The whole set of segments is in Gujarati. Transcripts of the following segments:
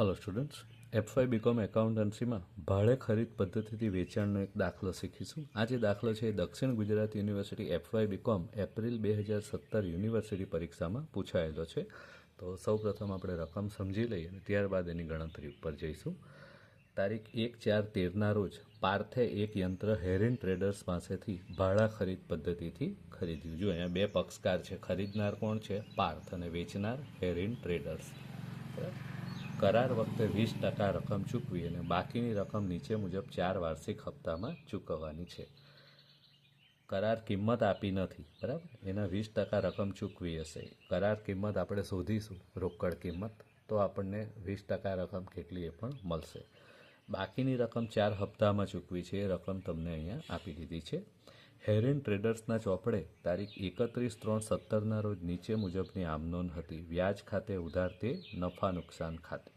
Hello students F Y BCom એકાઉન્ટન્સીમાં ભાડે ખરીદ પદ્ધતિથી વેચાણનો એક દાખલો શીખીશું. આ જે દાખલો છે એ દક્ષિણ Gujarat university F Y BCom April બે હજાર સત્તર યુનિવર્સિટી પરીક્ષામાં પૂછાયેલો છે. તો સૌપ્રથમ આપણે રકમ સમજી લઈએ અને ત્યારબાદ એની ગણતરી ઉપર જઈશું. તારીખ એક ચાર તેરના રોજ પાર્થે એક યંત્ર હેરિન ટ્રેડર્સ પાસેથી ભાડા ખરીદ પદ્ધતિથી ખરીદ્યું. જો અહીંયા બે પક્ષકાર છે. ખરીદનાર કોણ છે? પાર્થ. અને વેચનાર હેરિન ટ્રેડર્સ. બરાબર? કરાર વખતે વીસ ટકા રકમ ચૂકવી અને બાકીની રકમ નીચે મુજબ ચાર વાર્ષિક હપ્તામાં ચૂકવવાની છે. કરાર કિંમત આપી નથી, બરાબર? એના વીસ ટકા રકમ ચૂકવી હશે. કરાર કિંમત આપણે શોધીશું, રોકડ કિંમત, તો આપણને વીસ ટકા રકમ કેટલી એ પણ મળશે. બાકીની રકમ ચાર હપ્તામાં ચૂકવી છે, એ રકમ તમને અહીંયા આપી દીધી છે. હેરિન ટ્રેડર્સના ચોપડે તારીખ એકત્રીસ ત્રણ સત્તરના રોજ નીચે મુજબની આમનોન હતી. વ્યાજ ખાતે ઉધાર તે નફા નુકસાન ખાતે.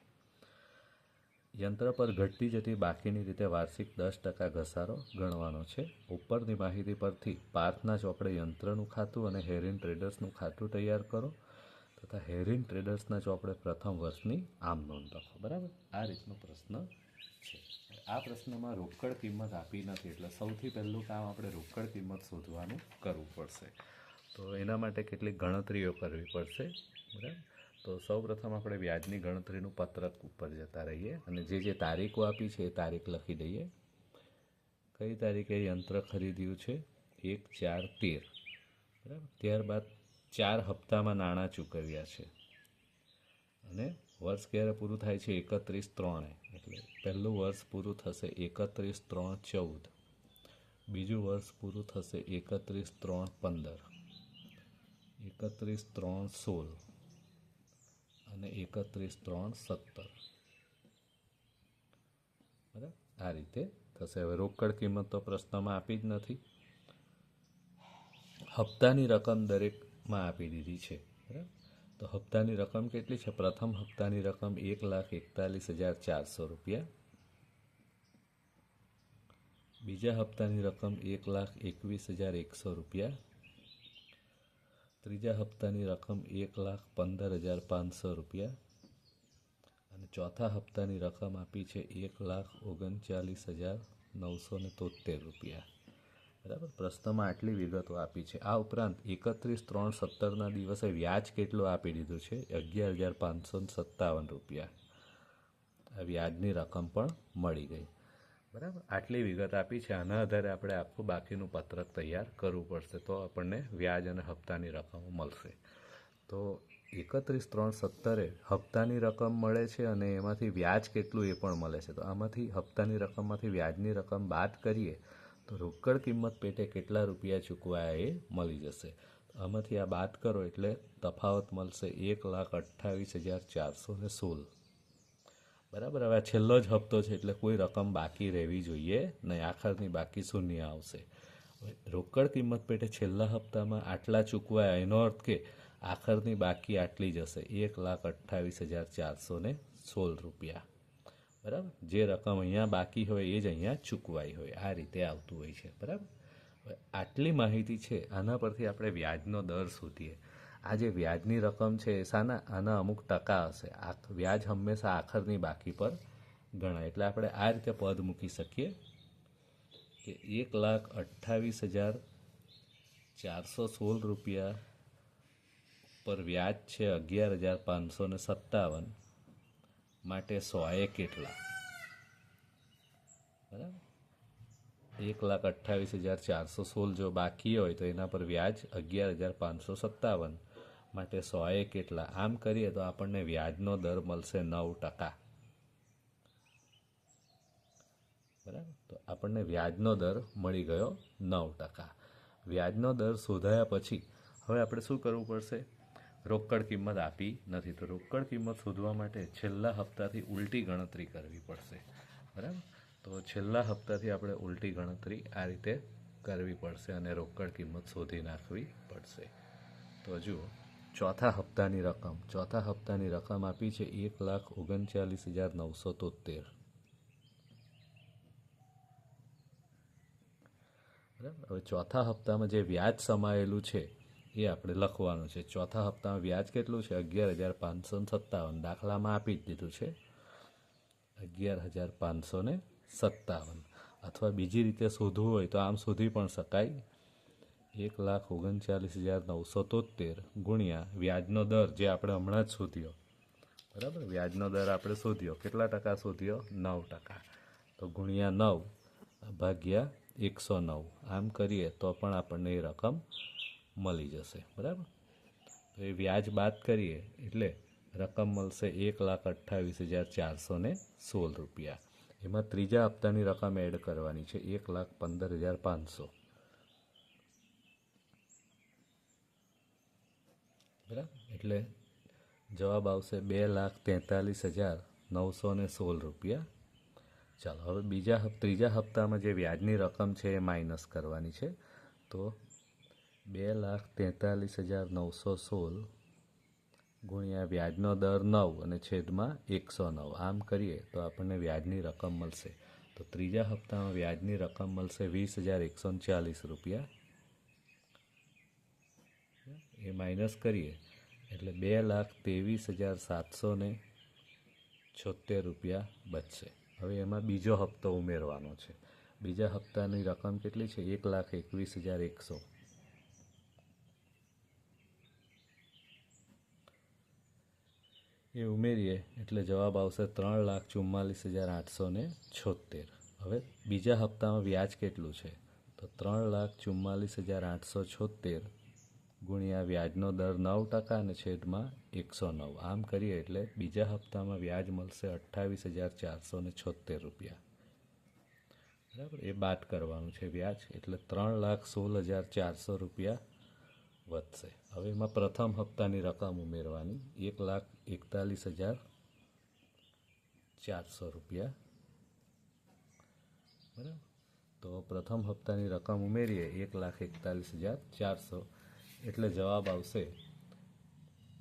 યંત્ર પર ઘટતી જતી બાકીની રીતે વાર્ષિક દસ ટકા ઘસારો ગણવાનો છે. ઉપરની માહિતી પરથી પાર્થના ચોપડે યંત્રનું ખાતું અને હેરિન ટ્રેડર્સનું ખાતું તૈયાર કરો તથા હેરિન ટ્રેડર્સના ચોપડે પ્રથમ વર્ષની આમ નોંધ લખો. બરાબર? આ રીતનો પ્રશ્ન આ પ્રશ્નમાં રોકડ કિંમત આપી નથી. એટલે સૌથી પહેલું કામ આપણે રોકડ કિંમત શોધવાનું કરવું પડશે. તો એના માટે કેટલીક ગણતરીઓ કરવી પડશે. બરાબર? તો સૌપ્રથમ આપણે વ્યાજની ગણતરીનું પત્રક ઉપર જતા રહીએ અને જે જે તારીખો આપી છે એ તારીખ લખી દઈએ. કઈ તારીખે યંત્ર ખરીદ્યું છે? એક, ચાર, તેર. બરાબર? ત્યારબાદ ચાર હપ્તામાં નાણાં ચૂકવ્યા છે. અને વર્ષ ક્યારે પૂરું થાય છે? એકત્રીસ, ત્રણે. એટલે પહેલું વર્ષ પૂરું થશે એકત્રીસ ત્રણ ચૌદ. બીજું વર્ષ પૂરું થશે એકત્રીસ ત્રણ પંદર. એકત્રીસ ત્રણ સોળ. અને એકત્રીસ ત્રણ સત્તર. બરાબર? આ રીતે થશે. હવે રોકડ કિંમત તો પ્રશ્નમાં આપી જ નથી. હપ્તાની રકમ દરેકમાં આપી દીધી છે. બરાબર? તો હપ્તાની રકમ કેટલી છે? પ્રથમ હપ્તાની રકમ એક લાખ એકતાલીસ હજાર ચારસો રૂપિયા. બીજા હપ્તાની રકમ એક લાખ એકવીસ હજાર એકસો રૂપિયા. ત્રીજા હપ્તાની રકમ એક લાખ પંદર હજાર પાંચસો રૂપિયા. અને ચોથા હપ્તાની રકમ આપી છે એક લાખ ઓગણચાલીસ હજાર નવસો ને તોતેર રૂપિયા. બરાબર? પ્રશ્નમાં આટલી વિગતો આપી છે. આ ઉપરાંત એકત્રીસ ત્રણ સત્તરના દિવસે વ્યાજ કેટલું આપી દીધું છે? અગિયાર હજાર પાંચસો સત્તાવન રૂપિયા. આ વ્યાજની રકમ પણ મળી ગઈ. બરાબર? આટલી વિગત આપી છે. આના આધારે આપણે આખું બાકીનું પત્રક તૈયાર કરવું પડશે. તો આપણને વ્યાજ અને હપ્તાની રકમ મળશે. તો એકત્રીસ ત્રણ સત્તરે હપ્તાની રકમ મળે છે અને એમાંથી વ્યાજ કેટલું એ પણ મળે છે. તો આમાંથી હપ્તાની રકમમાંથી વ્યાજની રકમ બાદ કરીએ તો રોકડ કિંમત પેટે કેટલા રૂપિયા ચૂકવાયા એ મળી જશે. આમાંથી આ બાદ કરો એટલે તફાવત મળશે એક લાખ અઠ્ઠાવીસ હજાર ચારસો ને સોળ. બરાબર, હવે છેલ્લો જ હપ્તો છે એટલે કોઈ રકમ બાકી રહેવી જોઈએ નહીં આખરની બાકી શૂન્ય આવશે. રોકડ કિંમત પેટે છેલ્લા હપ્તામાં આટલા ચૂકવાયા, એનો અર્થ કે આખરની બાકી આટલી જ હશે. એક લાખ અઠ્ઠાવીસ હજાર ચારસો સોળ રૂપિયા. બરાબર? જે રકમ અહીંયા બાકી હોય એ જ અહીંયા ચૂકવાઈ હોય. આ રીતે આવતું હોય છે. બરાબર? આટલી માહિતી છે, આના પરથી આપણે વ્યાજનો દર શોધીએ. આ જે વ્યાજની રકમ છે એ શાના આના અમુક ટકા હશે. આ વ્યાજ હંમેશા આખરની બાકી પર ગણાય. એટલે આપણે આ રીતે પદ મૂકી શકીએ કે એક લાખ અઠ્ઠાવીસ હજાર ચારસો સોળ રૂપિયા પર વ્યાજ છે અગિયાર હજાર પાંચસો ને સત્તાવન. માટે સોએ કેટલા? બરાબર? એક લાખ અઠ્ઠાવીસ હજાર ચારસો સોળ જો બાકી હોય તો એના પર વ્યાજ અગિયાર હજાર પાંચસો સત્તાવન. માટે સોએ કેટલા? આમ કરીએ તો આપણને વ્યાજનો દર મળશે નવ ટકા. બરાબર? તો આપણને વ્યાજનો દર મળી ગયો નવ ટકા. વ્યાજનો દર શોધાયા પછી હવે આપણે શું કરવું પડશે? રોકડ કિંમત આપી નથી, તો રોકડ કિંમત શોધવા માટે છેલ્લા હપ્તાથી ઉલટી ગણતરી કરવી પડશે. બરાબર? તો છેલ્લા હપ્તાથી આપણે ઉલટી ગણતરી આ રીતે કરવી પડશે અને રોકડ કિંમત શોધી નાખવી પડશે. તો જુઓ, ચોથા હપ્તાની રકમ, ચોથા હપ્તાની રકમ આપી છે એક લાખ ઓગણચાલીસ હજાર નવસો તોતેર બરાબર? હવે ચોથા હપ્તામાં જે વ્યાજ સમાયેલું છે એ આપણે લખવાનું છે. ચોથા હપ્તામાં વ્યાજ કેટલું છે? અગિયાર હજાર પાંચસો સત્તાવન. દાખલામાં આપી જ દીધું છે. અગિયાર હજાર પાંચસો ને સત્તાવન. અથવા બીજી રીતે શોધવું હોય તો આમ શોધી પણ શકાય. એક લાખ ઓગણચાલીસ હજાર નવસો તોતેર ગુણ્યા વ્યાજનો દર જે આપણે હમણાં જ શોધ્યો. બરાબર? વ્યાજનો દર આપણે શોધ્યો. કેટલા ટકા શોધ્યો? નવ ટકા. તો ગુણ્યા નવ ભાગ્યા એકસો નવ. આમ કરીએ તો પણ આપણને એ રકમ મળી જશે. બરાબર? તો એ વ્યાજ બાદ કરીએ, એટલે રકમ મળશે એક લાખ અઠ્ઠાવીસ હજાર ચારસો ને સોળ રૂપિયા. એમાં ત્રીજા હપ્તાની રકમ એડ કરવાની છે, એક લાખ પંદર હજાર પાંચસો. બરાબર? એટલે જવાબ આવશે બે લાખ તેતાલીસ હજાર નવસો ને સોળ રૂપિયા. ચાલો, હવે બીજા ત્રીજા હપ્તામાં જે વ્યાજની રકમ છે એ માઇનસ કરવાની છે. તો બે લાખ તેતાલીસ હજાર નવસો સોળ ગુણ્યા વ્યાજનો દર નવ અને છેદમાં એકસો નવ. આમ કરીએ તો આપણને વ્યાજની રકમ મળશે. તો ત્રીજા હપ્તામાં વ્યાજની રકમ મળશે વીસ હજાર એકસો ચાલીસ રૂપિયા. એ માઇનસ કરીએ એટલે બે લાખ ત્રેવીસ હજાર સાતસો ને છોતેર રૂપિયા બચશે. હવે એમાં બીજો હપ્તો ઉમેરવાનો છે. બીજા હપ્તાની રકમ કેટલી છે? એક લાખ એકવીસ હજાર એકસો. એ ઉમેરીએ, એટલે જવાબ આવશે ત્રણ લાખ ચુમ્માલીસ હજાર આઠસો ને છોતેર હવે બીજા હપ્તામાં વ્યાજ કેટલું છે? તો ત્રણ લાખ ચુમ્માલીસ હજાર આઠસો છોતેર ગુણ્યા વ્યાજનો દર નવ ટકા અને છેદમાં એકસો નવ. આમ કરીએ એટલે બીજા હપ્તામાં વ્યાજ મળશે અઠ્ઠાવીસ હજાર ચારસો ને છોતેર રૂપિયા. બરાબર? એ બાદ કરવાનું છે વ્યાજ. એટલે ત્રણ લાખ સોળ હજાર ચારસો રૂપિયા વધશે. હવે એમાં પ્રથમ હપ્તાની રકમ ઉમેરવાની. એક લાખ એકતાલીસ હજાર ચારસો રૂપિયા. બરાબર? તો પ્રથમ હપ્તાની રકમ ઉમેરીએ. એક લાખ એકતાલીસ હજાર ચારસો. એટલે જવાબ આવશે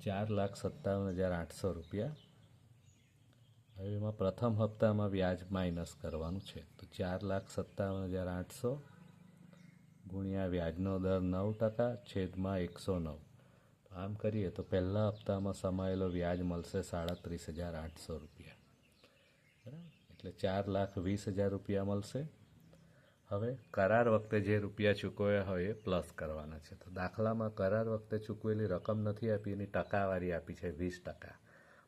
ચાર લાખ સત્તાવન હજાર આઠસો રૂપિયા. હવે એમાં પ્રથમ હપ્તામાં વ્યાજ માઇનસ કરવાનું છે. તો ચાર લાખ સત્તાવન હજાર આઠસો ગુણ્યા વ્યાજનો દર નવ ટકા છેદમાં એકસો નવ. આમ કરીએ તો પહેલા હપ્તામાં સમાયેલો વ્યાજ મળશે સાડત્રીસ હજાર આઠસો રૂપિયા. બરાબર? એટલે ચાર લાખ વીસ હજાર રૂપિયા મળશે. હવે કરાર વખતે જે રૂપિયા ચૂકવ્યા હોય એ પ્લસ કરવાના છે. તો દાખલામાં કરાર વખતે ચૂકવેલી રકમ નથી આપી, એની ટકાવારી આપી છે વીસ ટકા.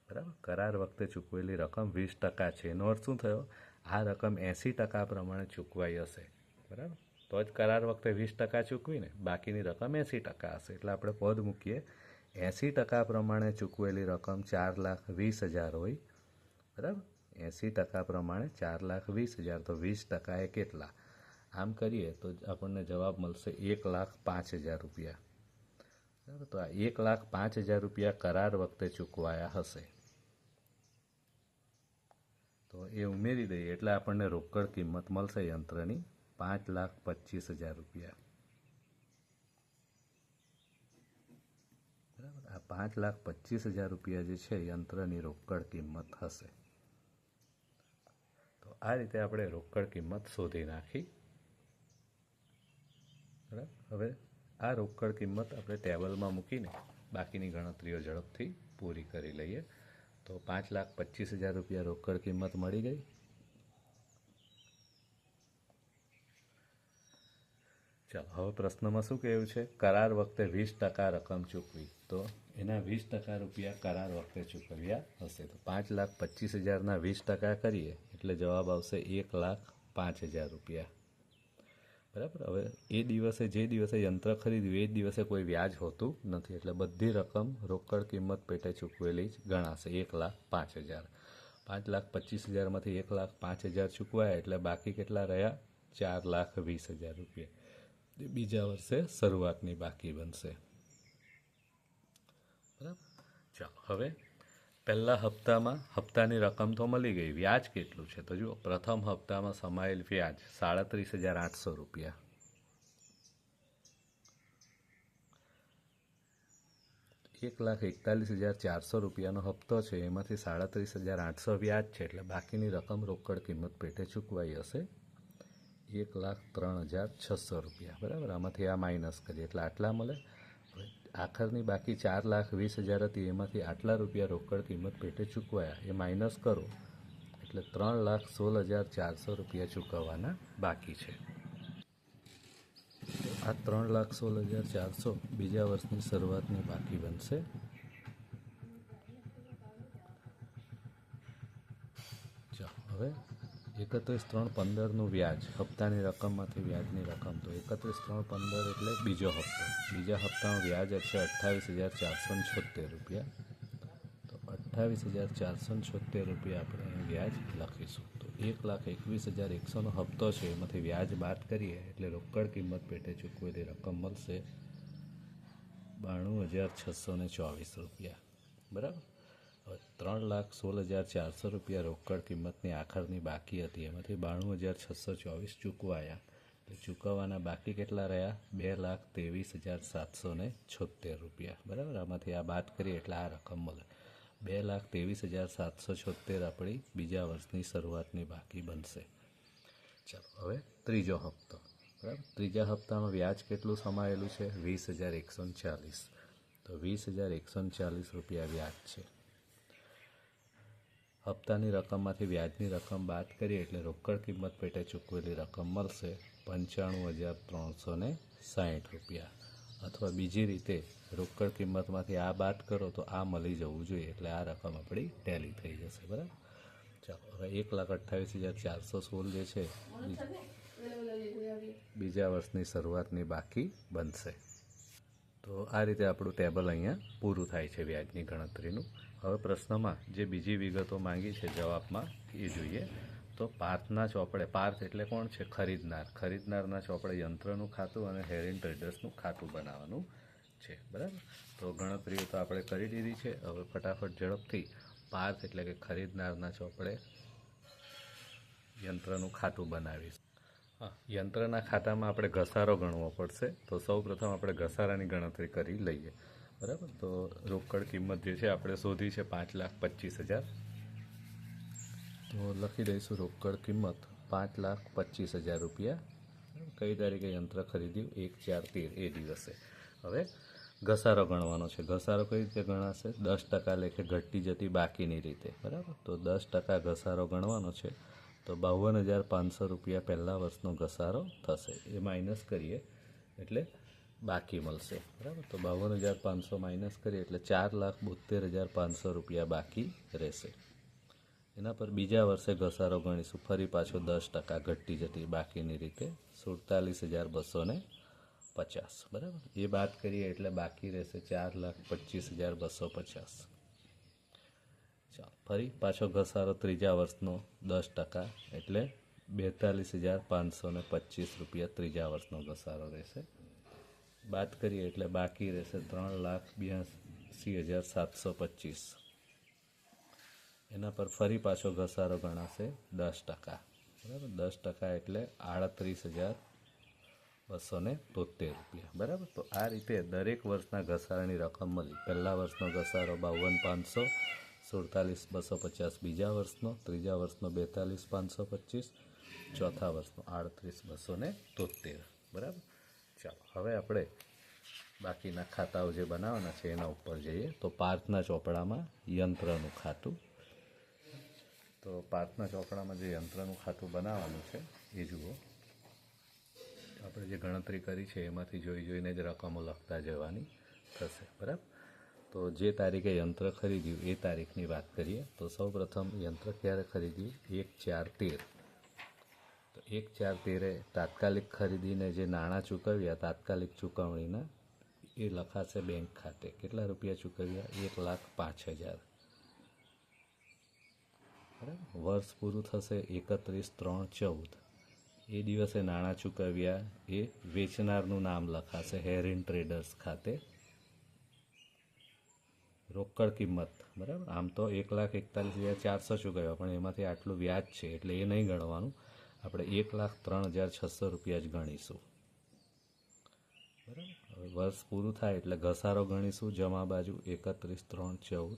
બરાબર? કરાર વખતે ચૂકવેલી રકમ વીસ ટકા છે. એનો અર્થ શું થયો? આ રકમ એંસી ટકા પ્રમાણે ચૂકવાઈ હશે. બરાબર? તો જ કરાર વખતે વીસ ટકા ચૂકવીને, બાકીની રકમ એંસી ટકા હશે. એટલે આપણે પદ મૂકીએ. એંસી ટકા પ્રમાણે ચૂકવેલી રકમ ચાર લાખ વીસ હજાર હોય, બરાબર? એંસી ટકા પ્રમાણે ચાર લાખ વીસ હજાર. તો વીસ ટકા એ કેટલા? આમ કરીએ તો આપણને જવાબ મળશે એક લાખ પાંચ હજાર રૂપિયા. બરાબર? તો આ એક લાખ પાંચ હજાર રૂપિયા કરાર વખતે ચૂકવાયા હશે. તો એ ઉમેરી દઈએ. એટલે આપણને રોકડ કિંમત મળશે યંત્રની. પાંચ લાખ પચીસ હજાર રૂપિયા. બરાબર? આ પાંચ લાખ પચીસ હજાર રૂપિયા જે છે યંત્રની રોકડ કિંમત હશે. તો આ રીતે આપણે રોકડ કિંમત શોધી નાખી. બરાબર? હવે આ રોકડ કિંમત આપણે ટેબલમાં મૂકીને બાકીની ગણતરીઓ ઝડપથી પૂરી કરી લઈએ. તો પાંચ લાખ પચીસ હજાર રૂપિયા રોકડ કિંમત મળી ગઈ. ચાલો, હવે પ્રશ્નમાં શું કહેવું છે? કરાર વખતે વીસ ટકા રકમ ચૂકવી. તો એના વીસ ટકા રૂપિયા કરાર વખતે ચૂકવ્યા હશે. તો પાંચ લાખ પચીસ હજારના વીસ ટકા કરીએ, એટલે જવાબ આવશે એક લાખ પાંચ હજાર રૂપિયા. બરાબર? હવે એ દિવસે, જે દિવસે યંત્ર ખરીદ્યું, એ દિવસે કોઈ વ્યાજ હોતું નથી, એટલે બધી રકમ રોકડ કિંમત પેટે ચૂકવેલી જ ગણાશે, એક લાખ પાંચ હજાર. પાંચ લાખ પચીસ હજારમાંથી એક લાખ પાંચ હજાર ચૂકવાયા, એટલે બાકી કેટલા રહ્યા? ચાર લાખ વીસ હજાર રૂપિયા. એ બીજા વર્ષે શરૂઆતની બાકી બનશે. બરાબર? ચાલો, હવે પહેલા હપ્તામાં હપ્તાની રકમ તો મળી ગઈ. વ્યાજ કેટલું છે? તો જુઓ, પ્રથમ હપ્તામાં સમાયેલ વ્યાજ સાડત્રીસ હજાર આઠસો રૂપિયા. એક લાખ એકતાલીસ હજાર ચારસો રૂપિયાનો હપ્તો છે. એમાંથી સાડત્રીસ હજાર આઠસો વ્યાજ છે. એટલે બાકીની રકમ રોકડ કિંમત પેટે ચૂકવાઈ હશે. એક લાખ ત્રણ હજાર છસો રૂપિયા. બરાબર? આમાંથી આ માઇનસ કરીએ. એટલે આટલા મળે. આખરની બાકી ચાર લાખ વીસ હજાર હતી, એમાંથી આટલા રૂપિયા રોકડ કિંમત પેટે ચૂકવાયા. એ માઇનસ કરો. એટલે ત્રણ લાખ સોળ હજાર ચારસો રૂપિયા ચૂકવવાના બાકી છે. આ ત્રણ લાખ સોળ હજાર ચારસો બીજા વર્ષની શરૂઆતની બાકી બનશે. ચાલો, હવે એકત્રીસ ત્રણ પંદરનું વ્યાજ, હપ્તાની રકમમાંથી વ્યાજની રકમ. તો એકત્રીસ ત્રણ પંદર એટલે બીજો હપ્તો. બીજા હપ્તાનું વ્યાજ હશે અઠ્ઠાવીસ હજાર ચારસો છોતેર રૂપિયા. તો અઠ્ઠાવીસ હજાર ચારસો છોતેર રૂપિયા આપણે અહીં વ્યાજ લખીશું. તો એક લાખ એકવીસ હજાર એકસોનો હપ્તો છે. એમાંથી વ્યાજ બાદ કરીએ એટલે રોકડ કિંમત પેટે ચૂકવેલી રકમ મળશે બાણું હજાર છસો ને ચોવીસ રૂપિયા. બરાબર? ત્રણ લાખ સોળ હજાર ચારસો રૂપિયા રોકડ કિંમતની આખરની બાકી હતી. એમાંથી બાણું હજાર છસો ચોવીસ ચૂકવાયા. એટલે ચૂકવવાના બાકી કેટલા રહ્યા? બે લાખ ત્રેવીસ હજાર સાતસો ને છોતેર રૂપિયા. બરાબર? આમાંથી આ બાદ કરીએ એટલે આ રકમ મળે. બે લાખ ત્રેવીસ હજાર સાતસો છોતેર આપણી બીજા વર્ષની શરૂઆતની બાકી બનશે. ચાલો, હવે ત્રીજો હપ્તો. બરાબર? ત્રીજા હપ્તામાં વ્યાજ કેટલું સમાયેલું છે? વીસ હજાર એકસો ચાલીસ. તો વીસ હજાર એકસો ચાલીસ રૂપિયા વ્યાજ છે. હપ્તાની રકમમાંથી વ્યાજની રકમ બાદ કરીએ એટલે રોકડ કિંમત પેટે ચૂકવેલી રકમ મળશે પંચાણું હજાર ત્રણસો ને સાહીઠ રૂપિયા. અથવા બીજી રીતે, રોકડ કિંમતમાંથી આ બાદ કરો તો આ મળી જવું જોઈએ એટલે આ રકમ આપણી ટેલી થઈ જશે, બરાબર? ચાલો, હવે એક લાખ અઠ્ઠાવીસ હજાર ચારસો સોળ જે છે બીજા વર્ષની શરૂઆતની બાકી બનશે. તો આ રીતે આપણું ટેબલ અહીંયા પૂરું થાય છે વ્યાજની ગણતરીનું. હવે પ્રશ્નમાં જે બીજી વિગતો માંગી છે જવાબમાં એ જોઈએ. તો પાર્થના ચોપડે, પાર્થ એટલે કોણ છે? ખરીદનાર. ખરીદનારના ચોપડે યંત્રનું ખાતું અને હેરિન ટ્રેડર્સનું ખાતું બનાવવાનું છે. બરાબર? તો ગણતરીઓ તો આપણે કરી દીધી છે. હવે ફટાફટ ઝડપથી પાર્થ એટલે કે ખરીદનારના ચોપડે યંત્રનું ખાતું બનાવીશ. યંત્રના ખાતામાં આપણે ઘસારો ગણવો પડશે. તો સૌ પ્રથમ આપણે ઘસારાની ગણતરી કરી લઈએ. બરાબર? તો રોકડ કિંમત જે છે આપણે શોધી છે પાંચ લાખ પચીસ હજાર. તો લખી દઈશું રોકડ કિંમત પાંચ લાખ પચીસ હજાર રૂપિયા. કઈ તારીખે યંત્ર ખરીદ્યું? એક ચાર તેર એ દિવસે. હવે ઘસારો ગણવાનો છે. ઘસારો કઈ રીતે ગણાશે? દસ ટકા લેખે ઘટતી જતી બાકીની રીતે. બરાબર? તો દસ ટકા ઘસારો ગણવાનો છે. તો બાવન હજાર પાંચસો રૂપિયા પહેલાં વર્ષનો ઘસારો થશે. એ માઇનસ કરીએ. એટલે બાકી મળશે. બરાબર? તો બાવન હજાર પાંચસો માઇનસ કરીએ એટલે ચાર લાખ બોતેર હજાર પાંચસો રૂપિયા બાકી રહેશે. એના પર બીજા વર્ષે ઘસારો ગણીશું. ફરી પાછો દસ ટકા ઘટતી જતી બાકીની રીતે સુડતાલીસ હજાર બસો ને પચાસ. બરાબર? એ વાત કરીએ એટલે બાકી રહેશે ચાર લાખ પચીસ હજાર બસો પચાસ. ચાલો, ફરી પાછો ઘસારો ત્રીજા વર્ષનો દસ ટકા એટલે બેતાલીસ હજાર પાંચસો ને પચીસ રૂપિયા ત્રીજા વર્ષનો ઘસારો રહેશે. બાદ કરીએ એટલે બાકી રહેશે ત્રણ લાખ બ્યાસી હજાર સાતસો પચીસ. એના પર ફરી પાછો ઘસારો ગણાશે દસ ટકા. બરાબર? દસ ટકા એટલે આડત્રીસ હજાર બસો ને તોતેર રૂપિયા. બરાબર? તો આ રીતે દરેક વર્ષના ઘસારાની રકમ મળી. પહેલા વર્ષનો ઘસારો બાવન પાંચસો, સુડતાલીસ બસો પચાસ, બીજા વર્ષનો, ત્રીજા વર્ષનો બેતાલીસ પાંચસો પચીસ, ચોથા વર્ષનો આડત્રીસ બસો તોતેર. બરાબર? ચાલો, હવે આપણે બાકીના ખાતાઓ જે બનાવવાના છે એના ઉપર જઈએ. તો પાર્થના ચોપડામાં યંત્રનું ખાતું. તો પાર્થના ચોપડામાં જે યંત્રનું ખાતું બનાવવાનું છે, એ જુઓ. આપણે જે ગણતરી કરી છે, એમાંથી જોઈ જોઈને જ રકમો લખતા જવાની થશે, બરાબર? તો જે તારીખે યંત્ર ખરીદ્યું, એ તારીખની વાત કરીએ. તો સૌ પ્રથમ યંત્ર ક્યારે ખરીદ્યું? એક ચાર તેર. એક ચાર તેરે તાત્કાલિક ખરીદીને જે નાણાં ચૂકવ્યા, તાત્કાલિક ચૂકવણીના, એ લખાશે બેંક ખાતે. કેટલા રૂપિયા ચૂકવ્યા? એક લાખ પાંચ હજાર. બરાબર? વર્ષ પૂરું થશે એકત્રીસ ત્રણ ચૌદ. એ દિવસે નાણાં ચૂકવ્યા, એ વેચનારનું નામ લખાશે હેરિન ટ્રેડર્સ ખાતે. રોકડ કિંમત. બરાબર? આમ તો એક લાખ એકતાલીસ હજાર ચારસો ચૂકવ્યા, પણ એમાંથી આટલું વ્યાજ છે, એટલે એ નહીં ગણવાનું. આપણે એક લાખ ત્રણ હજાર છસો રૂપિયા જ ગણીશું. બરાબર? હવે વર્ષ પૂરું થાય એટલે ઘસારો ગણીશું. જમા બાજુ એકત્રીસ, ત્રણ, ચૌદ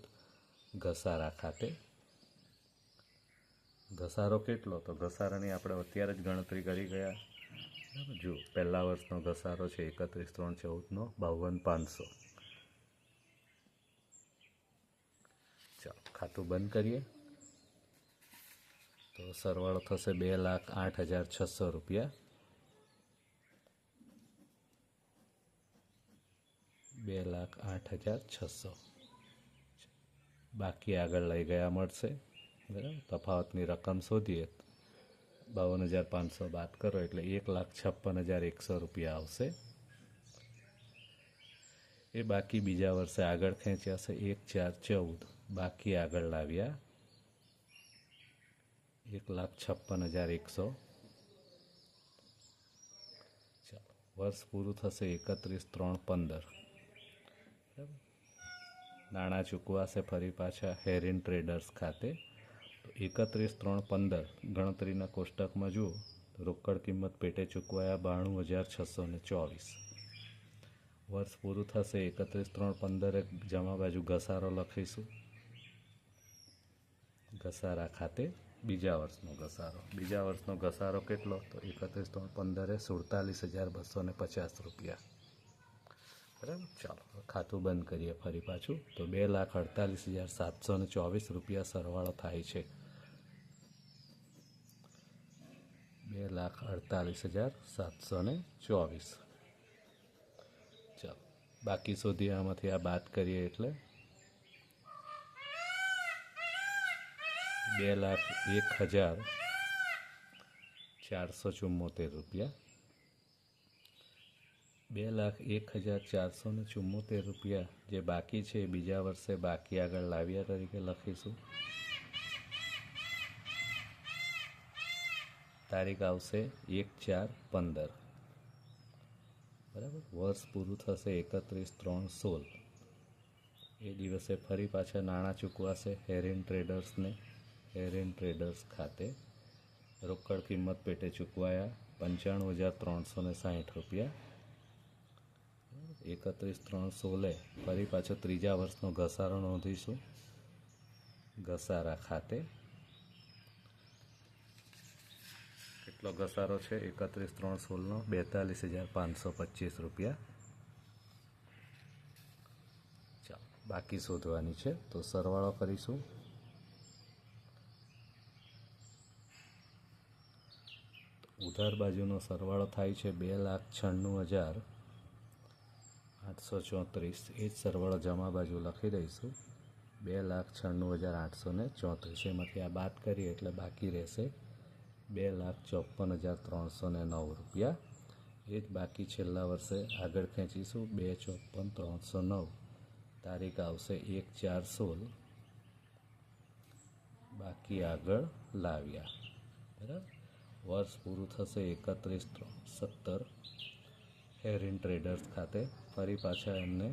ઘસારા ખાતે. ઘસારો કેટલો? તો ઘસારાની આપણે અત્યારે જ ગણતરી કરી ગયા. બરાબર? જો પહેલા વર્ષનો ઘસારો છે એકત્રીસ, ત્રણ, ચૌદનો, બાવન, પાંચસો. ચાલો, ખાતું બંધ કરીએ. સરવાળો થશે બે લાખ આઠ હજાર છસો રૂપિયા. બે લાખ આઠ હજાર છસો. બાકી આગળ લઈ ગયા મળશે. બરાબર? તફાવતની રકમ શોધીએ. બાવન હજાર પાંચસો બાદ કરો, એટલે એક લાખ છપ્પન હજાર એકસો રૂપિયા આવશે. એ બાકી બીજા વર્ષે આગળ ખેંચ્યા છે એક ચાર ચૌદ. બાકી આગળ લાવ્યા એક લાખ છપ્પન હજાર એકસો. ચાલો, વર્ષ પૂરું થશે એકત્રીસ ત્રણ પંદર. નાણાં ચૂકવાશે ફરી પાછા હેરિન ટ્રેડર્સ ખાતે. તો એકત્રીસ ત્રણ પંદર ગણતરીના કોષ્ટકમાં જુઓ, રોકડ કિંમત પેટે ચૂકવાયા બાણું હજાર છસો ને ચોવીસ. વર્ષ પૂરું થશે એકત્રીસ ત્રણ પંદરે, જમા બાજુ ઘસારો લખીશું. ઘસારા ખાતે બીજા વર્ષનો ઘસારો. બીજા વર્ષનો ઘસારો કેટલો? તો એકત્રીસ ત્રણ પંદરે સુડતાલીસ હજાર બસો ને પચાસ રૂપિયા. બરાબર? ચાલો ખાતું બંધ કરીએ ફરી પાછું. તો બે લાખ અડતાલીસ હજાર સાતસો ને ચોવીસ રૂપિયા સરવાળો થાય છે. બે લાખ અડતાલીસ હજાર સાતસો ને ચોવીસ. ચાલો, બાકી સુધી આમાંથી આ બાદ કરીએ એટલે બે લાખ એક હજાર ચારસો ચુમ્મોતેર રૂપિયા. બે લાખ એક હજાર ચારસો ને ચુમ્મોતેર રૂપિયા જે બાકી છે બીજા વર્ષે બાકી આગળ લાવ્યા તરીકે લખીશું. તારીખ આવશે એક ચાર પંદર. બરાબર? વર્ષ પૂરું થશે એકત્રીસ ત્રણ સોળ. એ દિવસે ફરી પાછા નાણાં ચૂકવાશે હેરિન ટ્રેડર્સને. હેરિન ટ્રેડર્સ ખાતે રોકડ કિંમત પેટે ચૂકવાયા પંચાણું હજાર ત્રણસો ને સાહીઠ રૂપિયા. એકત્રીસ ત્રણ સોળે ફરી પાછો ત્રીજા વર્ષનો ઘસારો નોંધીશું. ઘસારા ખાતે કેટલો ઘસારો છે? એકત્રીસ ત્રણ સોળનો બેતાલીસ હજાર પાંચસો પચીસ રૂપિયા. ચાલો, બાકી શોધવાની છે. તો સરવાળો કરીશું. ઉધાર બાજુનો સરવાળો થાય છે બે લાખ છન્નું હજાર આઠસો ચોત્રીસ. એ જ સરવાળો જમા બાજુ લખી દઈશું. બે લાખ છન્નું હજાર આઠસો ને ચોત્રીસ. એમાંથી આ બાદ કરીએ એટલે બાકી રહેશે બે લાખ ચોપન હજાર ત્રણસો ને નવ રૂપિયા. એ જ બાકી છેલ્લા વર્ષે આગળ ખેંચીશું. બે ચોપન ત્રણસો નવ. તારીખ આવશે એક ચાર સોળ. બાકી આગળ લાવ્યા. બરાબર? વર્ષ પૂરું થશે એકત્રીસ સત્તર હેરિન ટ્રેડર્સ ખાતે. ફરી પાછા એમને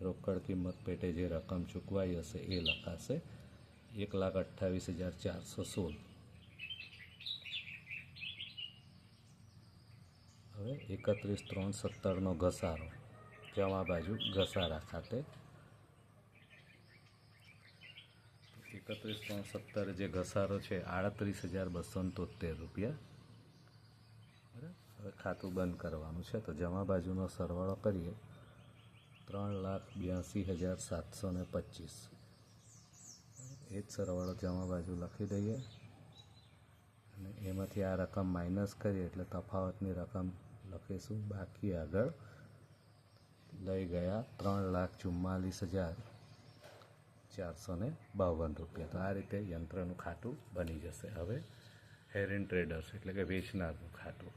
રોકડ કિંમત પેટે જે રકમ ચૂકવાઈ હશે એ લખાશે. એક લાખ અઠ્ઠાવીસ હજાર ચારસો સોળ. હવે એકત્રીસ ત્રણ સત્તરનો ઘસારો. જમા બાજુ ઘસારા ખાતે એકત્રીસ ત્રણ સત્તર જે ઘસારો છે, આડત્રીસ હજાર બસો તોતેર રૂપિયા હવે ખાતું બંધ કરવાનું છે, તો જમા બાજુનો સરવાળો કરીએ. ત્રણ લાખ બ્યાસી હજાર સાતસો ને પચીસ. એ જ સરવાળો જમા બાજુ લખી દઈએ. અને એમાંથી આ રકમ માઇનસ કરીએ, એટલે તફાવતની રકમ લખીશું. બાકી આગળ લઈ ગયા ત્રણ લાખ ચુમ્માલીસ હજાર ચારસો ને બાવન રૂપિયા. તો આ રીતે યંત્રનું ખાતું બની જશે. હવે હેરિન ટ્રેડર્સ એટલે કે વેચનારનું ખાતું.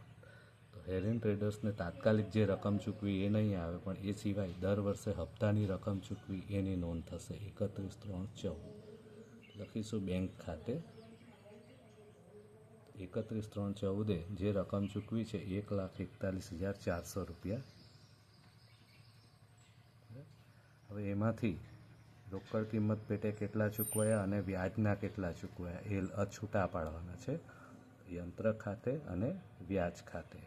તો હેરિન ટ્રેડર્સને તાત્કાલિક જે રકમ ચૂકવી એ નહીં આવે, પણ એ સિવાય દર વર્ષે હપ્તાની રકમ ચૂકવી એની નોંધ થશે. એકત્રીસ ત્રણ ચૌદ. લખીશું બેંક ખાતે. એકત્રીસ ત્રણ ચૌદે જે રકમ ચૂકવી છે, એક લાખ એકતાલીસ હજાર ચારસો રૂપિયા. હવે એમાંથી રોકડ કિંમત પેટે કેટલા ચૂકવાયા અને વ્યાજના કેટલા ચૂકવાયા, એ અછૂટા પાડવાના છે યંત્ર ખાતે અને વ્યાજ ખાતે.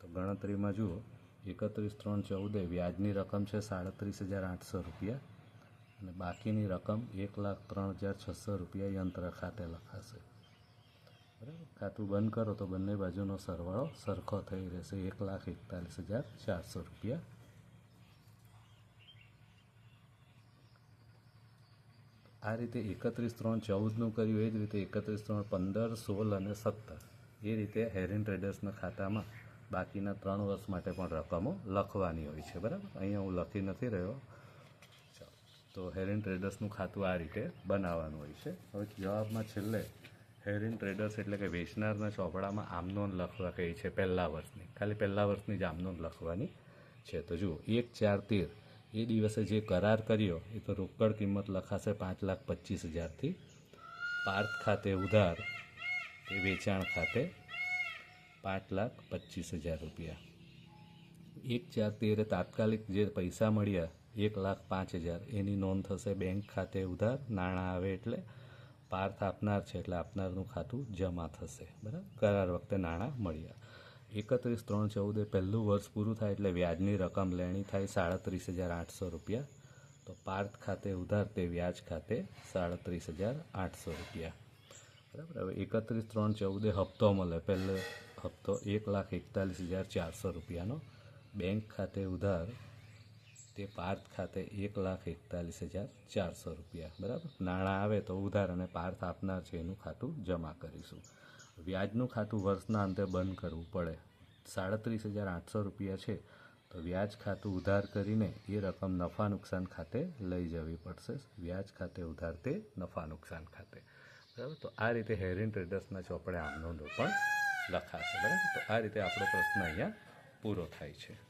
તો ગણતરીમાં જુઓ, એકત્રીસ, ત્રણ, ચૌદે વ્યાજની રકમ છે સાડત્રીસ હજાર આઠસો રૂપિયા અને બાકીની રકમ એક લાખ, ત્રણ હજાર છસો રૂપિયા યંત્ર ખાતે લખાશે. બરાબર? ખાતું બંધ કરો તો બંને બાજુનો સરવાળો સરખો થઈ રહેશે. એક લાખ એકતાલીસ હજાર ચારસો રૂપિયા આ રીતે એકત્રીસ ત્રણ ચૌદનું કર્યું, એ જ રીતે એકત્રીસ ત્રણ પંદર, સોળ અને સત્તર. એ રીતે હેરિન ટ્રેડર્સના ખાતામાં બાકીના ત્રણ વર્ષ માટે પણ રકમો લખવાની હોય છે, બરાબર? અહીંયા હું લખી નથી રહ્યો. તો હેરિન ટ્રેડર્સનું ખાતું આ રીતે બનાવવાનું હોય છે. હવે જવાબમાં છેલ્લે હેરિન ટ્રેડર્સ એટલે કે વેચનારના ચોપડામાં આમનોન લખવા કહી છે, પહેલા વર્ષની. ખાલી પહેલા વર્ષની જ આમનોન લખવાની છે. તો જુઓ, એક ચાર તેર. એ દિવસે જે કરાર કર્યો, એ તો રોકડ કિંમત લખાશે પાંચ લાખ પચીસ હજારથી. પાર્થ ખાતે ઉધાર એ વેચાણ ખાતે પાંચ લાખ પચીસ હજાર રૂપિયા. એક ચાર તેરે તાત્કાલિક જે પૈસા મળ્યા, એક લાખ પાંચ હજાર, એની નોંધ થશે બેંક ખાતે ઉધાર, નાણાં આવે એટલે પાર્થ આપનાર છે એટલે આપનારનું ખાતું જમા થશે. બરાબર? કરાર વખતે નાણાં મળ્યા. એકત્રીસ ત્રણ ચૌદે પહેલું વર્ષ પૂરું થાય એટલે વ્યાજની રકમ લેણી થાય સાડત્રીસ હજાર આઠસો રૂપિયા. તો પાર્થ ખાતે ઉધાર તે વ્યાજ ખાતે સાડત્રીસ હજાર આઠસો રૂપિયા. બરાબર? હવે એકત્રીસ ત્રણ ચૌદે હપ્તો મળે. પહેલો હપ્તો એક લાખ એકતાલીસ હજાર ચારસો રૂપિયાનો. બેંક ખાતે ઉધાર તે પાર્થ ખાતે એક લાખ એકતાલીસ હજાર ચારસો રૂપિયા. બરાબર? નાણાં આવે તો ઉધાર અને પાર્થ આપનાર છે એનું ખાતું જમા કરીશું. વ્યાજનું ખાતું વર્ષના અંતે બંધ કરવું પડે. સાડત્રીસ હજાર આઠસો રૂપિયા છે. તો વ્યાજ ખાતું ઉધાર કરીને એ રકમ નફા નુકસાન ખાતે લઈ જવી પડશે. વ્યાજ ખાતે ઉધાર તે નફા નુકસાન ખાતે. બરાબર? તો આ રીતે હેરિન ટ્રેડર્સના ચોપડે આમનો પણ લખાશે. બરાબર? તો આ રીતે આપણો પ્રશ્ન અહીંયા પૂરો થાય છે.